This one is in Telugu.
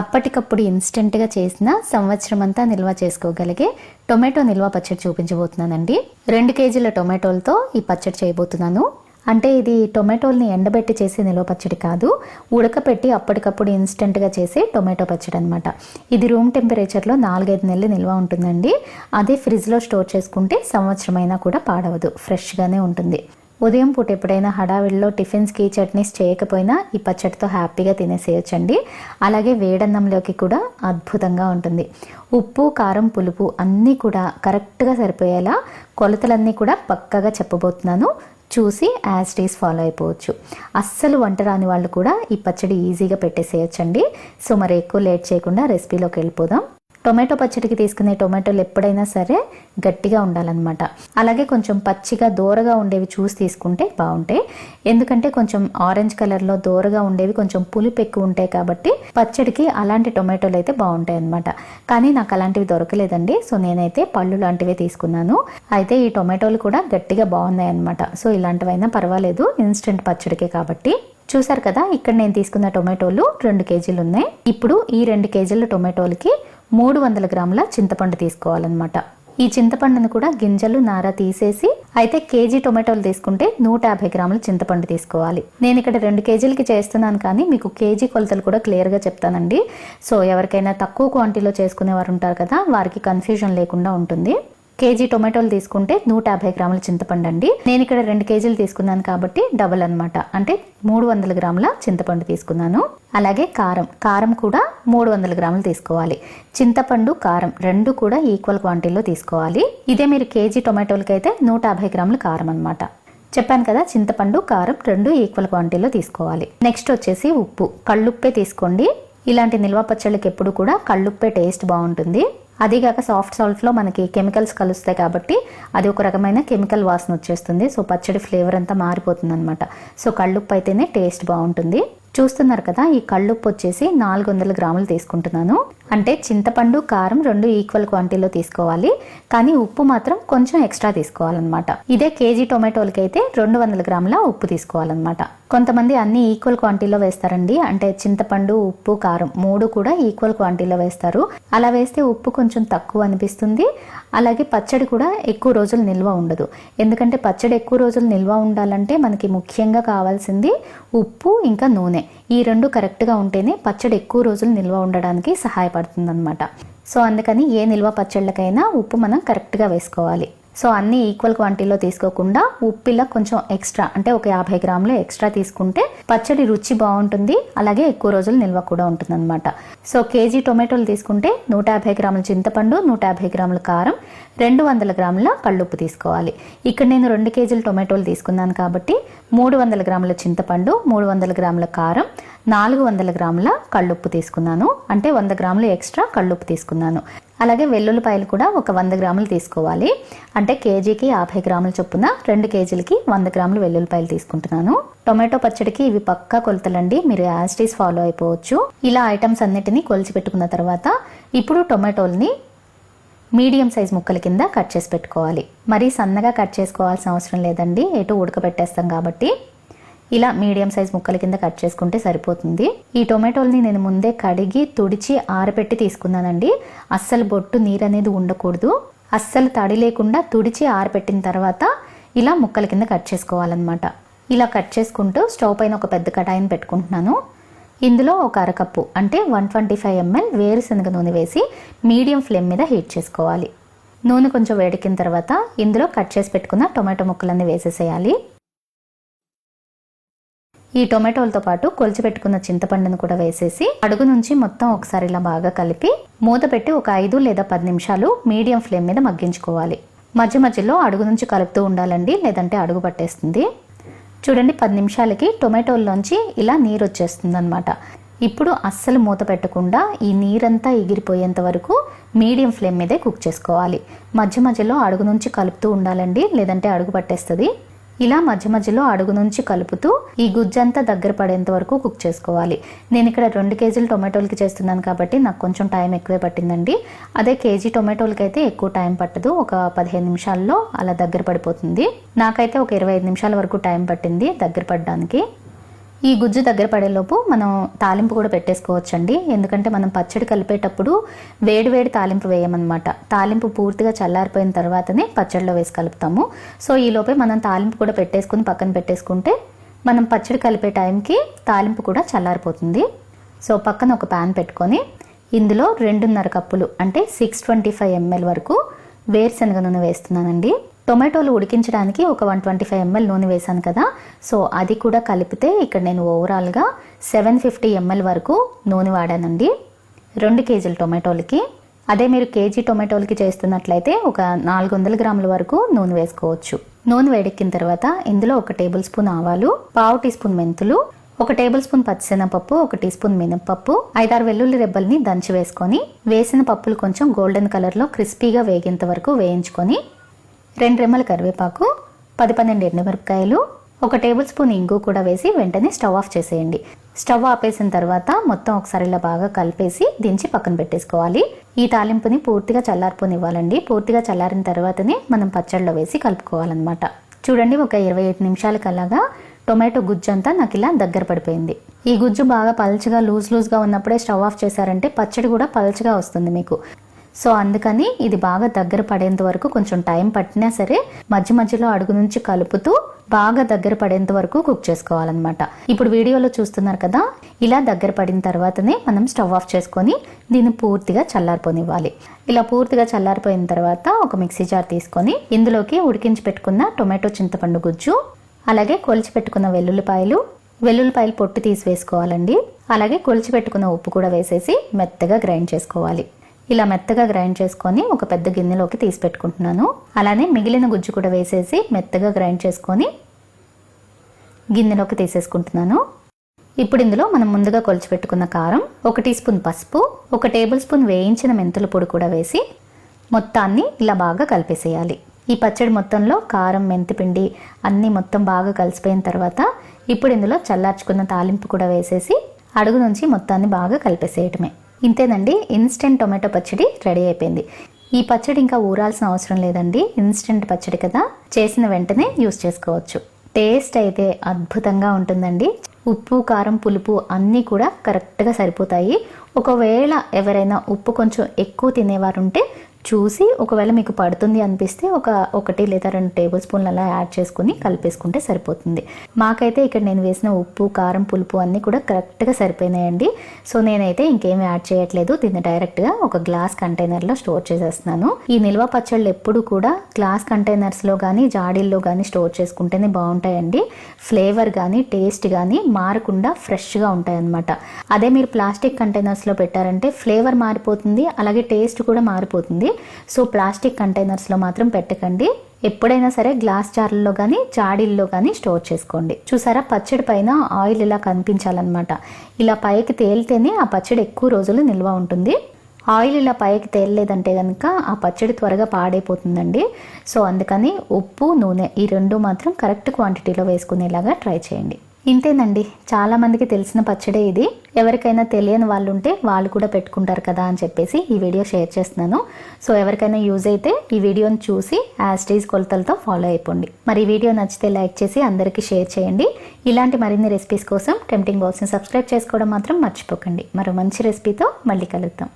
అప్పటికప్పుడు ఇన్స్టెంట్గా చేసిన సంవత్సరం అంతా నిల్వ చేసుకోగలిగే టొమాటో నిల్వ పచ్చడి చూపించబోతున్నానండి. రెండు కేజీల టొమాటోలతో ఈ పచ్చడి చేయబోతున్నాను. అంటే ఇది టొమాటోల్ని ఎండబెట్టి చేసే నిల్వ పచ్చడి కాదు ఉడకపెట్టి అప్పటికప్పుడు ఇన్స్టెంట్గా చేసే టొమాటో పచ్చడి అనమాట ఇది రూమ్ టెంపరేచర్లో నాలుగైదు నెలలు నిల్వ ఉంటుందండి. అదే ఫ్రిడ్జ్లో స్టోర్ చేసుకుంటే సంవత్సరమైనా కూడా పాడవదు ఫ్రెష్గానే ఉంటుంది. ఉదయం పూట ఎప్పుడైనా హడావిడిలో టిఫిన్స్కి చట్నీస్ చేయకపోయినా ఈ పచ్చడితో హ్యాపీగా తినేసేయచ్చండి. అలాగే వేడన్నంలోకి కూడా అద్భుతంగా ఉంటుంది. ఉప్పు కారం పులుపు అన్నీ కూడా కరెక్ట్గా సరిపోయేలా కొలతలన్నీ కూడా పక్కగా చెప్పబోతున్నాను. చూసి యాజ్ డీస్ ఫాలో అయిపోవచ్చు. అస్సలు వంట రాని వాళ్ళు కూడా ఈ పచ్చడి ఈజీగా పెట్టేసేయచ్చండి. సో మరి ఎక్కువ లేట్ చేయకుండా రెసిపీలోకి వెళ్ళిపోదాం. టొమాటో పచ్చడికి తీసుకునే టొమాటోలు ఎప్పుడైనా సరే గట్టిగా ఉండాలన్నమాట. అలాగే కొంచెం పచ్చిగా దూరగా ఉండేవి చూసి తీసుకుంటే బాగుంటాయి. ఎందుకంటే కొంచెం ఆరెంజ్ కలర్లో దూరగా ఉండేవి కొంచెం పులుపు ఎక్కువ ఉంటాయి కాబట్టి పచ్చడికి అలాంటి టొమాటోలు అయితే బాగుంటాయి అనమాట కానీ నాకు అలాంటివి దొరకలేదండి. సో నేనైతే పళ్ళు లాంటివే తీసుకున్నాను. అయితే ఈ టొమాటోలు కూడా గట్టిగా బాగున్నాయి అనమాట సో ఇలాంటివైనా పర్వాలేదు. ఇన్స్టెంట్ పచ్చడికే కాబట్టి. చూసారు కదా ఇక్కడ నేను తీసుకున్న టొమాటోలు రెండు కేజీలు ఉన్నాయి. ఇప్పుడు ఈ రెండు కేజీల టొమాటోలకి మూడు వందల గ్రాముల చింతపండు తీసుకోవాలన్నమాట. ఈ చింతపండును కూడా గింజలు నార తీసేసి అయితే కేజీ టొమాటోలు తీసుకుంటే నూట యాభై గ్రాముల చింతపండు తీసుకోవాలి. నేను ఇక్కడ రెండు కేజీలకి చేస్తున్నాను కానీ మీకు కేజీ కొలతలు కూడా క్లియర్గా చెప్తానండి. సో ఎవరికైనా తక్కువ క్వాంటిటీలో చేసుకునేవారు ఉంటారు కదా వారికి కన్ఫ్యూజన్ లేకుండా ఉంటుంది. కేజీ టొమాటోలు తీసుకుంటే నూట యాభై గ్రాముల చింతపండు అండి. నేను ఇక్కడ రెండు కేజీలు తీసుకున్నాను కాబట్టి డబల్ అనమాట అంటే మూడు వందల గ్రాముల చింతపండు తీసుకున్నాను. అలాగే కారం. కారం కూడా మూడు వందల గ్రాములు తీసుకోవాలి. చింతపండు కారం రెండు కూడా ఈక్వల్ క్వాంటిటీలో తీసుకోవాలి. ఇదే మీరు కేజీ టొమాటోలకి అయితే నూట యాభై గ్రాముల కారం అనమాట చెప్పాను కదా చింతపండు కారం రెండు ఈక్వల్ క్వాంటిటీలో తీసుకోవాలి. నెక్స్ట్ వచ్చేసి ఉప్పు. కళ్ళుప్పే తీసుకోండి. ఇలాంటి నిల్వ పచ్చళ్ళకి ఎప్పుడు కూడా కళ్ళుప్పే టేస్ట్ బాగుంటుంది. అదిగాక సాఫ్ట్ సాల్ట్లో మనకి కెమికల్స్ కలుస్తాయి కాబట్టి అది ఒక రకమైన కెమికల్ వాసన వచ్చేస్తుంది. సో పచ్చడి ఫ్లేవర్ అంతా మారిపోతుంది అనమాట సో కళ్ళుప్పు అయితేనే టేస్ట్ బాగుంటుంది. చూస్తున్నారు కదా ఈ కళ్ళుప్పు వచ్చేసి నాలుగు వందల గ్రాములు తీసుకుంటున్నాను. అంటే చింతపండు కారం రెండు ఈక్వల్ క్వాంటిటీలో తీసుకోవాలి. కానీ ఉప్పు మాత్రం కొంచెం ఎక్స్ట్రా తీసుకోవాలన్నమాట. ఇదే కేజీ టొమాటోలకి అయితే రెండు వందల గ్రాముల ఉప్పు తీసుకోవాలన్నమాట. కొంతమంది అన్ని ఈక్వల్ క్వాంటిటీలో వేస్తారండి. అంటే చింతపండు ఉప్పు కారం మూడు కూడా ఈక్వల్ క్వాంటిటీలో వేస్తారు. అలా వేస్తే ఉప్పు కొంచెం తక్కువ అనిపిస్తుంది. అలాగే పచ్చడి కూడా ఎక్కువ రోజులు నిల్వ ఉండదు. ఎందుకంటే పచ్చడి ఎక్కువ రోజులు నిల్వ ఉండాలంటే మనకి ముఖ్యంగా కావాల్సింది ఉప్పు ఇంకా నూనె. ఈ రెండు కరెక్ట్గా ఉంటేనే పచ్చడి ఎక్కువ రోజులు నిల్వ ఉండడానికి సహాయపడుతుంది అనమాట సో అందుకని ఏ నిల్వ పచ్చళ్ళకైనా ఉప్పు మనం కరెక్ట్గా వేసుకోవాలి. సో అన్ని ఈక్వల్ క్వాంటిటీలో తీసుకోకుండా ఉప్పిలా కొంచెం ఎక్స్ట్రా అంటే ఒక యాభై గ్రాములు ఎక్స్ట్రా తీసుకుంటే పచ్చడి రుచి బాగుంటుంది అలాగే ఎక్కువ రోజులు నిల్వ కూడా ఉంటుందన్నమాట. సో కేజీ టొమాటోలు తీసుకుంటే నూట యాభై గ్రాముల చింతపండు నూట యాభై గ్రాముల కారం రెండు వందల గ్రాముల కళ్ళుప్పు తీసుకోవాలి. ఇక్కడ నేను రెండు కేజీల టొమాటోలు తీసుకున్నాను కాబట్టి మూడు వందల గ్రాముల చింతపండు మూడు వందల గ్రాముల కారం నాలుగు వందల గ్రాముల కళ్ళుప్పు తీసుకున్నాను. అంటే వంద గ్రాములు ఎక్స్ట్రా కళ్ళుప్పు తీసుకున్నాను. అలాగే వెల్లుల్లిపాయలు కూడా ఒక వంద గ్రాములు తీసుకోవాలి. అంటే కేజీకి యాభై గ్రాముల చొప్పున రెండు కేజీలకి వంద గ్రాములు వెల్లుల్లిపాయలు తీసుకుంటున్నాను. టొమాటో పచ్చడికి ఇవి పక్కా కొలతలండి. మీరు యాస్టీస్ ఫాలో అయిపోవచ్చు. ఇలా ఐటమ్స్ అన్నిటినీ కొలిచి పెట్టుకున్న తర్వాత ఇప్పుడు టొమాటోల్ని మీడియం సైజ్ ముక్కల కింద కట్ చేసి పెట్టుకోవాలి. మరీ సన్నగా కట్ చేసుకోవాల్సిన అవసరం లేదండి. ఎటు ఉడకబెట్టేస్తాం కాబట్టి. ఇలా మీడియం సైజ్ ముక్కల కింద కట్ చేసుకుంటే సరిపోతుంది. ఈ టొమాటోల్ని నేను ముందే కడిగి తుడిచి ఆరబెట్టి తీసుకున్నానండి. అస్సలు బొట్టు నీరు అనేది ఉండకూడదు. అస్సలు తడి లేకుండా తుడిచి ఆరబెట్టిన తర్వాత ఇలా ముక్కల కింద కట్ చేసుకోవాలన్నమాట. ఇలా కట్ చేసుకుంటూ స్టవ్ పైన ఒక పెద్ద కడాయిని పెట్టుకుంటున్నాను. ఇందులో ఒక అరకప్పు అంటే వన్ ట్వంటీ ఫైవ్ ఎంఎల్ వేరుశనగ నూనె వేసి మీడియం ఫ్లేమ్ మీద హీట్ చేసుకోవాలి. నూనె కొంచెం వేడికిన తర్వాత ఇందులో కట్ చేసి పెట్టుకున్న టొమాటో ముక్కలన్నీ వేసేసేయాలి. ఈ టొమాటోలతో పాటు కొలిచిపెట్టుకున్న చింతపండును కూడా వేసేసి అడుగు నుంచి మొత్తం ఒకసారి ఇలా బాగా కలిపి మూత పెట్టి ఒక ఐదు లేదా పది నిమిషాలు మీడియం ఫ్లేమ్ మీద మగ్గించుకోవాలి. మధ్య మధ్యలో అడుగు నుంచి కలుపుతూ ఉండాలండి లేదంటే అడుగు పట్టేస్తుంది. చూడండి పది నిమిషాలకి టొమాటోల్లోంచి ఇలా నీరు వచ్చేస్తుంది అనమాట ఇప్పుడు అస్సలు మూత పెట్టకుండా ఈ నీరంతా ఎగిరిపోయేంత వరకు మీడియం ఫ్లేమ్ మీదే కుక్ చేసుకోవాలి. మధ్య మధ్యలో అడుగు నుంచి కలుపుతూ ఉండాలండి లేదంటే అడుగు పట్టేస్తుంది. ఇలా మధ్య మధ్యలో అడుగు నుంచి కలుపుతూ ఈ గుజ్జంతా దగ్గర పడేంత వరకు కుక్ చేసుకోవాలి. నేను ఇక్కడ రెండు కేజీలు టొమాటోలకి చేస్తున్నాను కాబట్టి నాకు కొంచెం టైం ఎక్కువే పట్టిందండి. అదే కేజీ టొమాటోలకి అయితే ఎక్కువ టైం పట్టదు. ఒక పదిహేను నిమిషాల్లో అలా దగ్గర పడిపోతుంది. నాకైతే ఒక ఇరవై ఐదు నిమిషాల వరకు టైం పట్టింది దగ్గర పడడానికి. ఈ గుజ్జు దగ్గర పడేలోపు మనం తాలింపు కూడా పెట్టేసుకోవచ్చండి. ఎందుకంటే మనం పచ్చడి కలిపేటప్పుడు వేడి వేడి తాలింపు వేయమన్నమాట. తాలింపు పూర్తిగా చల్లారిపోయిన తర్వాతనే పచ్చడిలో వేసి కలుపుతాము. సో ఈ లోపే మనం తాలింపు కూడా పెట్టేసుకుని పక్కన పెట్టేసుకుంటే మనం పచ్చడి కలిపే టైంకి తాలింపు కూడా చల్లారిపోతుంది. సో పక్కన ఒక ప్యాన్ పెట్టుకొని ఇందులో రెండున్నర కప్పులు అంటే సిక్స్ ట్వంటీ ఫైవ్ ఎంఎల్ వరకు వేరుశనగ నూనె వేస్తున్నానండి. టొమాటోలు ఉడికించడానికి ఒక వన్ ట్వంటీ ఫైవ్ ఎంఎల్ నూనె వేశాను కదా. సో అది కూడా కలిపితే ఇక్కడ నేను ఓవరాల్గా సెవెన్ ఫిఫ్టీ ఎంఎల్ వరకు నూనె వాడానండి. రెండు కేజీల టొమాటోలకి. అదే మీరు కేజీ టొమాటోలకి చేస్తున్నట్లయితే ఒక నాలుగు వందల గ్రాముల వరకు నూనె వేసుకోవచ్చు. నూనె వేడెక్కిన తర్వాత ఇందులో ఒక టేబుల్ స్పూన్ ఆవాలు పావు టీ స్పూన్ మెంతులు ఒక టేబుల్ స్పూన్ పచ్చిశనగపప్పు ఒక టీ స్పూన్ మినప్పప్పు ఐదారు వెల్లుల్లి రెబ్బల్ని దంచి వేసుకొని వేసిన పప్పులు కొంచెం గోల్డెన్ కలర్లో క్రిస్పీగా వేగేంత వరకు వేయించుకొని రెండు రెమ్మల కరివేపాకు పది పన్నెండు ఎండుమిరపకాయలు ఒక టేబుల్ స్పూన్ ఇంగు కూడా వేసి వెంటనే స్టవ్ ఆఫ్ చేసేయండి. స్టవ్ ఆపేసిన తర్వాత మొత్తం ఒకసారి ఇలా బాగా కలిపేసి దించి పక్కన పెట్టేసుకోవాలి. ఈ తాలింపుని పూర్తిగా చల్లారిపోనివ్వాలండి. పూర్తిగా చల్లారిన తర్వాతనే మనం పచ్చడిలో వేసి కలుపుకోవాలన్నమాట. చూడండి ఒక ఇరవై ఐదు నిమిషాలకు అలాగా టొమాటో గుజ్జు అంతా నాకు ఇలా దగ్గర పడిపోయింది. ఈ గుజ్జు బాగా పల్చగా లూజ్ లూజ్గా ఉన్నప్పుడే స్టవ్ ఆఫ్ చేశారంటే పచ్చడి కూడా పల్చగా వస్తుంది మీకు. సో అందుకని ఇది బాగా దగ్గర పడేంత వరకు కొంచెం టైం పట్టినా సరే మధ్య మధ్యలో అడుగు నుంచి కలుపుతూ బాగా దగ్గర పడేంత వరకు కుక్ చేసుకోవాలన్నమాట. ఇప్పుడు వీడియోలో చూస్తున్నారు కదా ఇలా దగ్గర పడిన తర్వాతనే మనం స్టవ్ ఆఫ్ చేసుకొని దీన్ని పూర్తిగా చల్లారిపోనివ్వాలి. ఇలా పూర్తిగా చల్లారిపోయిన తర్వాత ఒక మిక్సీ జార్ తీసుకొని ఇందులోకి ఉడికించి పెట్టుకున్న టొమాటో చింతపండు గుజ్జు అలాగే కొలిచి పెట్టుకున్న వెల్లుల్లిపాయలు వెల్లుల్లిపాయలు పొట్టు తీసి వేసుకోవాలండి. అలాగే కొలిచి పెట్టుకున్న ఉప్పు కూడా వేసేసి మెత్తగా గ్రైండ్ చేసుకోవాలి. ఇలా మెత్తగా గ్రైండ్ చేసుకొని ఒక పెద్ద గిన్నెలోకి తీసి పెట్టుకుంటున్నాను. అలానే మిగిలిన గుజ్జు కూడా వేసేసి మెత్తగా గ్రైండ్ చేసుకొని గిన్నెలోకి తీసేసుకుంటున్నాను. ఇప్పుడు ఇందులో మనం ముందుగా కొలిచిపెట్టుకున్న కారం ఒక టీ స్పూన్ పసుపు ఒక టేబుల్ స్పూన్ వేయించిన మెంతుల పొడి కూడా వేసి మొత్తాన్ని ఇలా బాగా కలిపేసేయాలి. ఈ పచ్చడి మొత్తంలో కారం మెంతిపిండి అన్నీ మొత్తం బాగా కలిసిపోయిన తర్వాత ఇప్పుడు ఇందులో చల్లార్చుకున్న తాలింపు కూడా వేసేసి అడుగు నుంచి మొత్తాన్ని బాగా కలిపేసేయటమే. ఇంతేనండి ఇన్స్టెంట్ టొమాటో పచ్చడి రెడీ అయిపోయింది. ఈ పచ్చడి ఇంకా ఊరాల్సిన అవసరం లేదండి ఇన్స్టెంట్ పచ్చడి కదా. చేసిన వెంటనే యూస్ చేసుకోవచ్చు. టేస్ట్ అయితే అద్భుతంగా ఉంటుందండి. ఉప్పు కారం పులుపు అన్నీ కూడా కరెక్ట్గా సరిపోతాయి. ఒకవేళ ఎవరైనా ఉప్పు కొంచెం ఎక్కువ తినేవారు ఉంటే చూసి ఒకవేళ మీకు పడుతుంది అనిపిస్తే ఒక ఒకటి లేదా రెండు టేబుల్ స్పూన్లు అలా యాడ్ చేసుకుని కలిపేసుకుంటే సరిపోతుంది. మాకైతే ఇక్కడ నేను వేసిన ఉప్పు కారం పులుపు అన్నీ కూడా కరెక్ట్గా సరిపోయినాయండి. సో నేనైతే ఇంకేమి యాడ్ చేయట్లేదు. దీన్ని డైరెక్ట్గా ఒక గ్లాస్ కంటైనర్లో స్టోర్ చేసేస్తున్నాను. ఈ నిల్వ పచ్చళ్ళు ఎప్పుడు కూడా గ్లాస్ కంటైనర్స్లో కానీ జాడీల్లో కానీ స్టోర్ చేసుకుంటేనే బాగుంటాయండి. ఫ్లేవర్ కానీ టేస్ట్ కానీ మారకుండా ఫ్రెష్గా ఉంటాయి అన్నమాట అదే మీరు ప్లాస్టిక్ కంటైనర్స్లో పెట్టారంటే ఫ్లేవర్ మారిపోతుంది అలాగే టేస్ట్ కూడా మారిపోతుంది. సో ప్లాస్టిక్ కంటైనర్స్లో మాత్రం పెట్టకండి. ఎప్పుడైనా సరే గ్లాస్ జార్లలో కానీ జాడీల్లో కానీ స్టోర్ చేసుకోండి. చూసారా? పచ్చడి పైన ఆయిల్ ఇలా కనిపించాలన్నమాట. ఇలా పైకి తేలితేనే ఆ పచ్చడి ఎక్కువ రోజులు నిల్వ ఉంటుంది. ఆయిల్ ఇలా పైకి తేలలేదంటే కనుక ఆ పచ్చడి త్వరగా పాడైపోతుందండి. సో అందుకని ఉప్పు నూనె ఈ రెండు మాత్రం కరెక్ట్ క్వాంటిటీలో వేసుకునేలాగా ట్రై చేయండి. ఇంతేనండి. చాలామందికి తెలిసిన పచ్చడే ఇది. ఎవరికైనా తెలియని వాళ్ళు ఉంటే వాళ్ళు కూడా పెట్టుకుంటారు కదా అని చెప్పేసి ఈ వీడియో షేర్ చేస్తున్నాను. సో ఎవరికైనా యూజ్ అయితే ఈ వీడియోని చూసి యాస్టీజ్ కొలతలతో ఫాలో అయిపోండి. మరి ఈ వీడియో నచ్చితే లైక్ చేసి అందరికీ షేర్ చేయండి. ఇలాంటి మరిన్ని రెసిపీస్ కోసం టెంప్టింగ్ బాక్స్ని సబ్స్క్రైబ్ చేసుకోవడం మాత్రం మర్చిపోకండి. మరో మంచి రెసిపీతో మళ్ళీ కలుద్దాం.